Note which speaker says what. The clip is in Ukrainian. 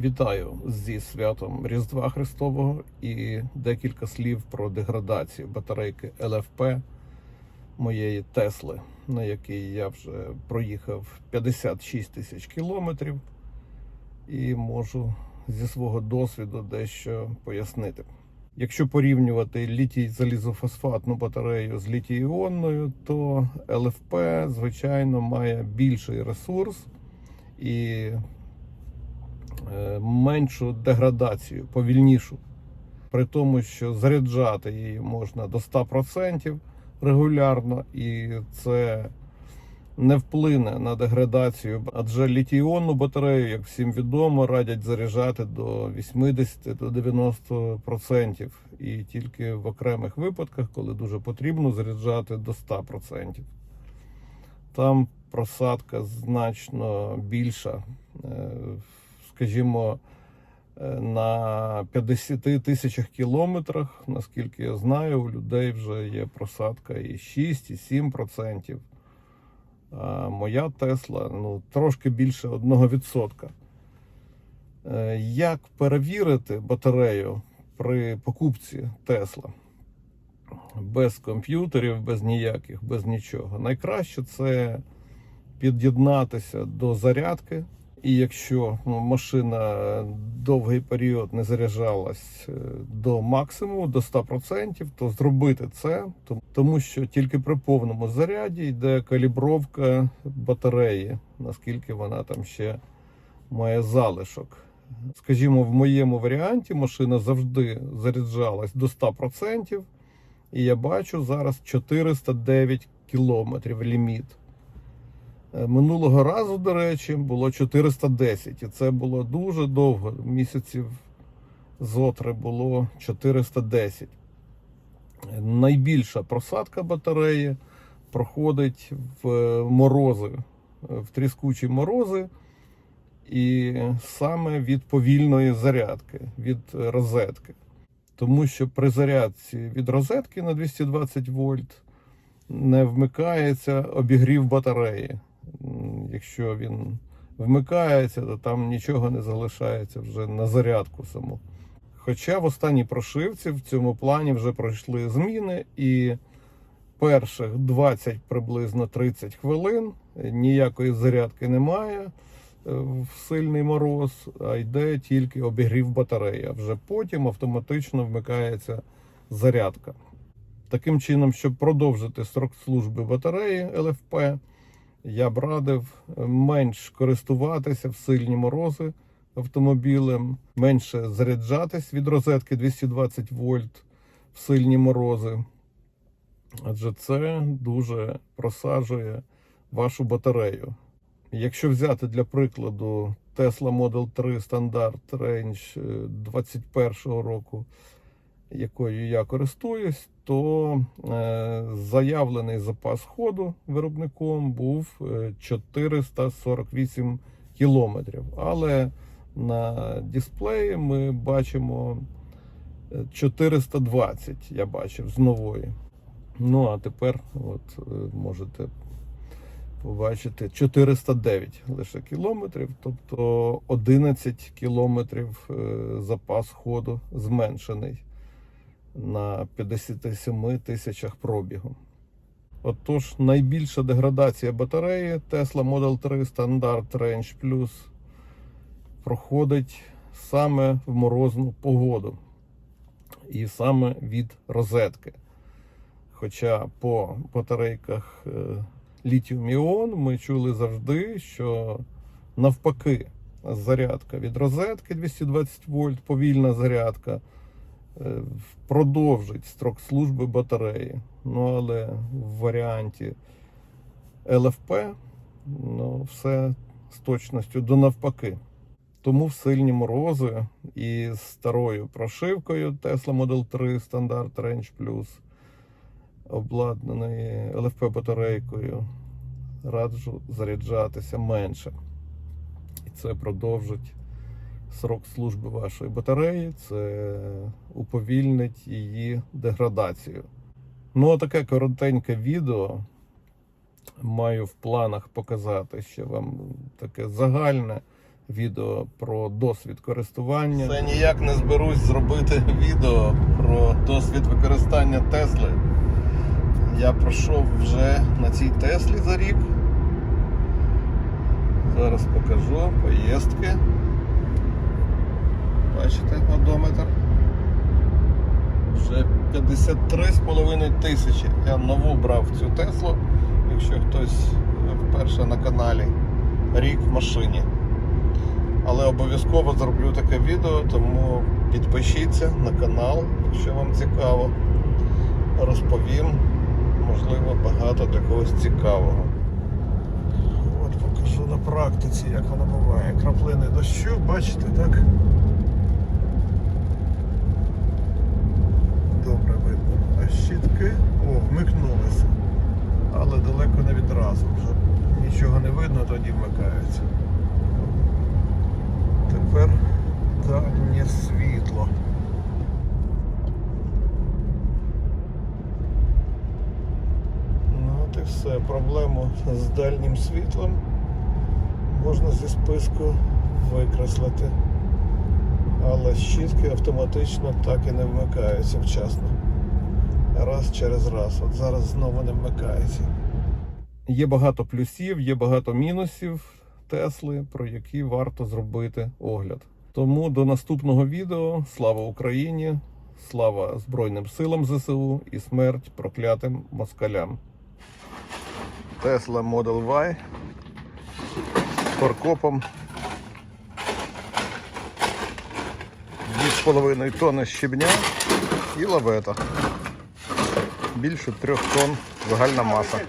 Speaker 1: Вітаю зі святом Різдва Христового і декілька слів про деградацію батарейки ЛФП моєї Тесли, на якій я вже проїхав 56 тисяч кілометрів і можу зі свого досвіду дещо пояснити. Якщо порівнювати літій залізофосфатну батарею з літій-іонною, то ЛФП, звичайно, має більший ресурс і меншу деградацію, повільнішу. При тому, що заряджати її можна до 100% регулярно, і це не вплине на деградацію, адже літій-іонну батарею, як всім відомо, радять заряджати до 80-90%. І тільки в окремих випадках, коли дуже потрібно, заряджати до 100%. Там просадка значно більша. Скажімо, е, на 50 тисячах кілометрах, наскільки я знаю, у людей вже є просадка і 6, і 7%. А моя Тесла ну, трошки більше 1%. Е, Як перевірити батарею при покупці Тесла? Без комп'ютерів, без ніяких, без нічого. Найкраще це під'єднатися до зарядки. І якщо ну, машина довгий період не заряджалась е, до максимуму, до 100%, то зробити це, тому що тільки при повному заряді йде калібровка батареї, наскільки вона там ще має залишок. Скажімо, в моєму варіанті машина завжди заряджалась до 100%, і я бачу зараз 409 кілометрів ліміт. Е, Минулого разу, до речі, було 410, і це було дуже довго. Місяців зотри було 410. Е, Найбільша просадка батареї проходить в е, морози, е, в тріскучі морози, і саме від повільної зарядки, від розетки. Тому що при зарядці від розетки на 220 вольт не вмикається обігрів батареї. Якщо він вмикається, то там нічого не залишається вже на зарядку саму. Хоча в останній прошивці в цьому плані вже пройшли зміни, і перших 20 приблизно 30 хвилин ніякої зарядки немає е, в сильний мороз, а йде тільки обігрів батареї. А вже потім автоматично вмикається зарядка. Таким чином, щоб продовжити строк служби батареї ЛФП, я б радив менш користуватися в сильні морози автомобілем, менше заряджатись від розетки 220 вольт в сильні морози. Адже це дуже просаджує вашу батарею. Якщо взяти для прикладу Tesla Model 3 Standard Range е, 21 року, якою я користуюсь, то е, заявлений запас ходу виробником був е, 448 кілометрів. Але на дисплеї ми бачимо е, 420, я бачив з нової. Ну а тепер от е, можете побачити 409 лише кілометрів, тобто 11 кілометрів е, запас ходу зменшений на 57 тисячах пробігу. Отож, найбільша деградація батареї Tesla Model 3 Standard Range Plus проходить саме в морозну погоду і саме від розетки. Хоча по батарейках е, літіум-іон ми чули завжди, що навпаки зарядка від розетки 220 вольт, повільна зарядка продовжить строк служби батареї. Ну але в варіанті ЛФП ну, все з точністю до навпаки. Тому в сильні морози і з старою прошивкою Tesla Model 3 Standard Range Plus обладнаної ЛФП батарейкою раджу заряджатися менше. І це продовжить срок служби вашої батареї, це уповільнить її деградацію. Ну, а таке коротеньке відео маю в планах показати ще вам таке загальне відео про досвід користування. Це ніяк не зберусь зробити відео про досвід використання Тесли. Я пройшов вже на цій Теслі за рік. Зараз покажу поїздки. Бачите, одометр. Вже 53,5 тисячі. Я нову брав цю Теслу. Якщо хтось вперше на каналі, рік в машині. Але обов'язково зроблю таке відео, тому підпишіться на канал, якщо вам цікаво. Розповім, можливо, багато для когось цікавого. От покажу на практиці, як воно буває. Краплини дощу, бачите, так? Добре видно. А щітки, о, вмикнулися. Але далеко не відразу. Вже нічого тоді вмикаються. Тепер дальнє світло. Ну от і все. Проблему з дальнім світлом можна зі списку викреслити. Але щітки автоматично так і не вмикаються вчасно. Раз через раз. От зараз знову не вмикається. Є багато плюсів, є багато мінусів Тесли, про які варто зробити огляд. Тому до наступного відео. Слава Україні! Слава Збройним силам ЗСУ і смерть проклятим москалям. Tesla Model Y з форкопом 2,5 тонни щебня і лавета. Більше 3 тонн загальна маса.